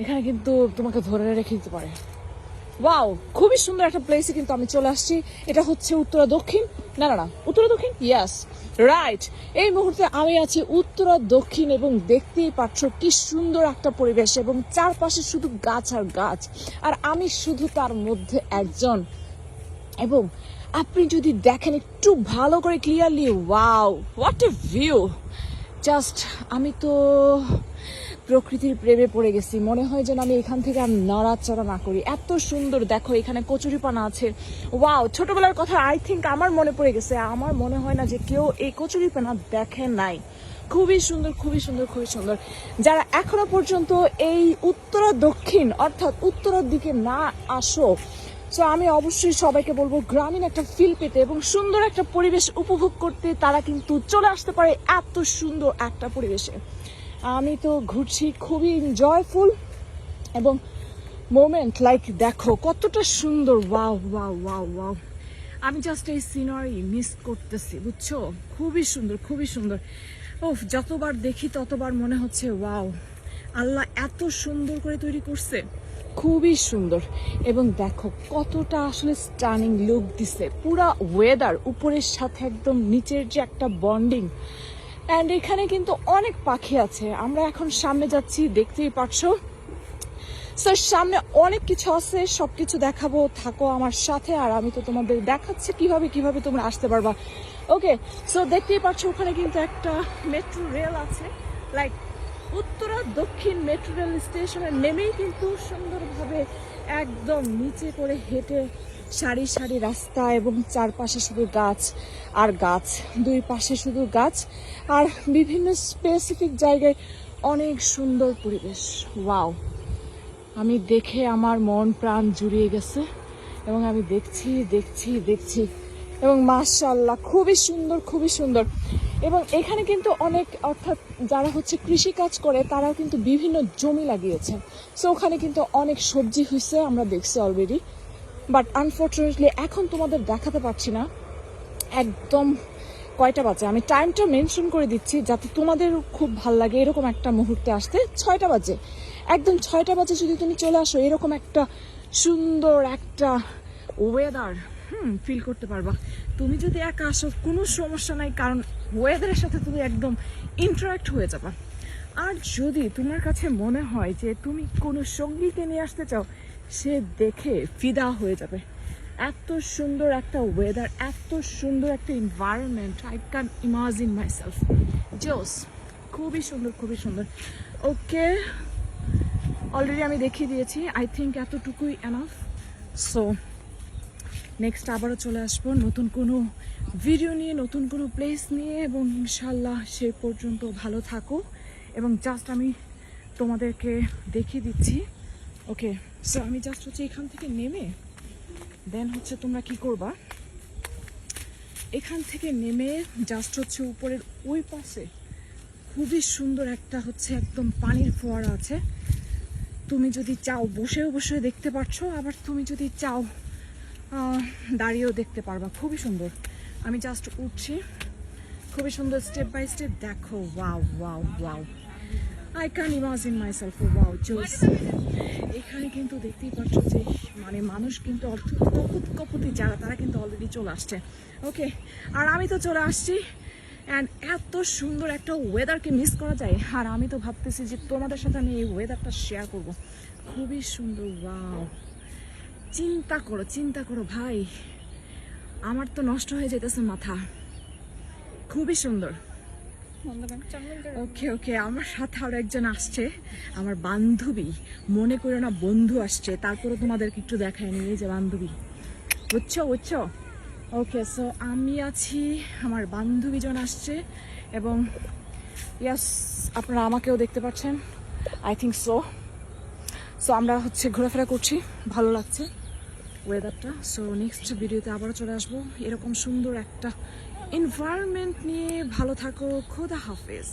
এখানে কিন্তু তোমাকে ধরে রেখে দিতে পারে। ওয়াও, খুবই সুন্দর একটা প্লেসে কিন্তু আমি চলে আসছি। এটা হচ্ছে উত্তরা দক্ষিণ। না না না, উত্তরা দক্ষিণ? ইয়াস রাইট এই মুহূর্তে আমি আছি উত্তরা দক্ষিণ এবং দেখতেই পাচ্ছ কি সুন্দর একটা পরিবেশ এবং চারপাশে শুধু গাছ আর গাছ। আর আমি শুধু তার মধ্যে একজন। এবং আপনি যদি দেখেন একটু ভালো করে clearly wow what a view just আমি তো প্রকৃতির প্রেমে পড়ে গেছি। মনে হয় যেন আমি এখান থেকে আর নড়াচড়া না করি। এত সুন্দর, দেখো এখানে কচুরিপানা আছে। ওয়াও ছোটবেলার কথা আই থিঙ্ক আমার মনে পড়ে গেছে। আমার মনে হয় না যে কেউ এই কচুরিপানা দেখে নাই। খুবই সুন্দর খুবই সুন্দর খুবই সুন্দর। যারা এখনও পর্যন্ত এই উত্তর দক্ষিণ, অর্থাৎ উত্তরের দিকে না আসো সো আমি অবশ্যই সবাইকে বলব, গ্রামীণ একটা ফিল পেতে এবং সুন্দর একটা পরিবেশ উপভোগ করতে তারা কিন্তু চলে আসতে পারে এত সুন্দর একটা পরিবেশে। আমি তো ঘুরছি খুবই এনজয়ফুল এবং মোমেন্ট লাইক দেখো কতটা সুন্দর ওয়াও ওয়াও ওয়াও ওয়াও আমি জাস্ট এই সিনারি মিস করতেছি, বুঝছ? খুবই সুন্দর খুবই সুন্দর। ও যতবার দেখি ততবার মনে হচ্ছে ওয়াও আল্লাহ এত সুন্দর করে তৈরি করছে। খুবই সুন্দর। এবং দেখো কতটা আসলে স্টানিং লুক দিছে। পুরা ওয়েদার উপরের সাথে একদম নিচের যে একটা বন্ডিং অ্যান্ড এখানে কিন্তু অনেক পাখি আছে। আমরা এখন সামনে যাচ্ছি, দেখতেই পারছ সো সামনে অনেক কিছু আছে সব কিছু দেখাবো, থাকো আমার সাথে, আর আমি তো তোমাদের দেখাচ্ছি কীভাবে কীভাবে তোমরা আসতে পারবা। ওকে সো দেখতেই পাচ্ছ, ওখানে কিন্তু একটা মেট্রো রেল আছে। লাইক উত্তরা দক্ষিণ মেট্রো রেল স্টেশনে নেমেই কিন্তু সুন্দরভাবে একদম নিচে করে হেঁটে সারি সারি রাস্তা এবং চারপাশে শুধু গাছ আর গাছ, দুই পাশে শুধু গাছ আর বিভিন্ন স্পেসিফিক জায়গায় অনেক সুন্দর পরিবেশ। ওয়াও আমি দেখে আমার মন প্রাণ জুড়িয়ে গেছে এবং আমি দেখছি দেখছি দেখছি এবং মাশাল্লাহ খুবই সুন্দর খুবই সুন্দর। এবং এখানে কিন্তু অনেক, অর্থাৎ যারা হচ্ছে কৃষি কাজ করে, তারাও কিন্তু বিভিন্ন জমি লাগিয়েছে। সো ওখানে কিন্তু অনেক সবজি হয়েছে আমরা দেখছি অলরেডি বাট আনফর্চুনেটলি এখন তোমাদের দেখাতে পারছি না। একদম কয়টা বাজে? আমি টাইমটা মেনশন করে দিচ্ছি যাতে তোমাদের খুব ভালো লাগে এরকম একটা মুহূর্তে আসতে। ছয়টা বাজে। একদম ছয়টা বাজে যদি তুমি চলে আসো, এরকম একটা সুন্দর একটা ওয়েদার হুম ফিল করতে পারবা। তুমি যদি একা আসো, কোনো সমস্যা নাই, কারণ ওয়েদারের সাথে তুমি একদম ইন্টারাক্ট হয়ে যাবা। আর যদি তোমার কাছে মনে হয় যে তুমি কোনো সঙ্গীকে নিয়ে আসতে চাও সে দেখে ফিদা হয়ে যাবে। এত সুন্দর একটা ওয়েদার এত সুন্দর একটা environment I can imagine myself জোস খুবই সুন্দর খুবই সুন্দর। ওকে অলরেডি আমি দেখিয়ে দিয়েছি আই থিঙ্ক এতটুকুই এনাফ সো নেক্সট আবারও চলে আসব নতুন কোনো ভিডিও নিয়ে, নতুন কোনো প্লেস নিয়ে, এবং ইনশাল্লাহ সে পর্যন্ত ভালো থাকো। এবং জাস্ট আমি তোমাদেরকে দেখিয়ে দিচ্ছি। ওকে সো আমি জাস্ট হচ্ছে এখান থেকে নেমে দেন হচ্ছে তোমরা কি করবা? এখান থেকে নেমে জাস্ট হচ্ছে উপরের ওই পাশে খুবই সুন্দর একটা হচ্ছে একদম পানির ফোয়ারা আছে। তুমি যদি চাও বসেও বসে দেখতে পারছ, আবার তুমি যদি চাও দাঁড়িয়েও দেখতে পারবা। খুবই সুন্দর। আমি জাস্ট উঠছি। খুবই সুন্দর স্টেপ বাই স্টেপ দেখো। Wow wow wow I can imagine myself wow জোস এখানে কিন্তু দেখতেই পাচ্ছ যে মানে মানুষ কিন্তু কপুত কপুতি যারা, তারা কিন্তু অলরেডি চলে আসছে। ওকে আর আমি তো চলে আসছি। অ্যান্ড এত সুন্দর একটা ওয়েদারকে মিস করা যায়। আর আমি তো ভাবতেছি যে, তোমাদের সাথে আমি এই ওয়েদারটা শেয়ার করব। খুবই সুন্দর ওয়াও চিন্তা করো চিন্তা করো ভাই। আমার তো নষ্ট হয়ে যেতেছে মাথা। খুবই সুন্দর। ওকে ওকে, আমার সাথে আরও একজন আসছে। আমার বান্ধবী। মনে করে না বন্ধু আসছে। তারপরে তোমাদেরকে একটু দেখায় নিয়ে যে বান্ধবী। বুঝছ বুঝছ? ওকে সো আমি আছি, আমার বান্ধবীজন আসছে এবং ইয়াস আপনারা আমাকেও দেখতে পাচ্ছেন। আই থিঙ্ক সো সো আমরা হচ্ছে ঘোরাফেরা করছি। ভালো লাগছে ওয়েদারটা সো নেক্সট ভিডিওতে আবারও চলে আসব। এরকম সুন্দর একটা এনভায়রনমেন্ট নিয়ে ভালো থাকো খোদা হাফেজ।